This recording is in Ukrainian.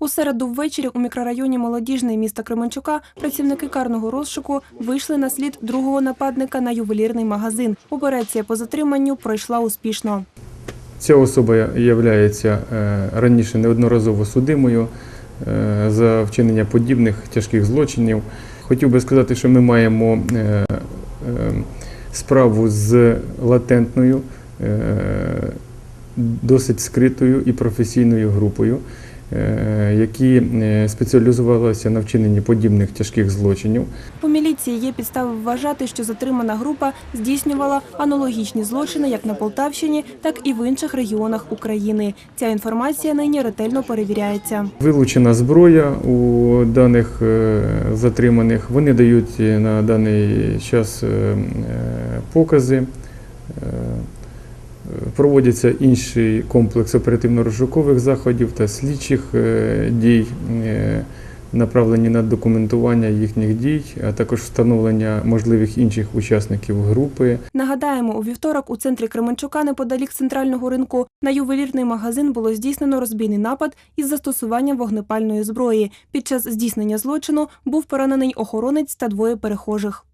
У середу ввечері у мікрорайоні Молодіжний міста Кременчука працівники карного розшуку вийшли на слід другого нападника на ювелірний магазин. Операція по затриманню пройшла успішно. Ця особа є раніше неодноразово судимою е, за вчинення подібних тяжких злочинів. Хотів би сказати, що ми маємо е, е, справу з латентною, е, досить скритою і професійною групою, е, які е, спеціалізувалися на вчиненні подібних тяжких злочинів. У міліції є підстави вважати, що затримана група здійснювала аналогічні злочини як на Полтавщині, так і в інших регіонах України. Ця інформація нині ретельно перевіряється. Вилучена зброя у даних е, затриманих. Вони дають на даний час е, е, покази. Проводяться інший комплекс оперативно-розшукових заходів та слідчих е, дій, е, направлені на документування їхніх дій, а також встановлення можливих інших учасників групи. Нагадаємо, у вівторок у центрі Кременчука неподалік центрального ринку на ювелірний магазин було здійснено розбійний напад із застосуванням вогнепальної зброї. Під час здійснення злочину був поранений охоронець та двоє перехожих.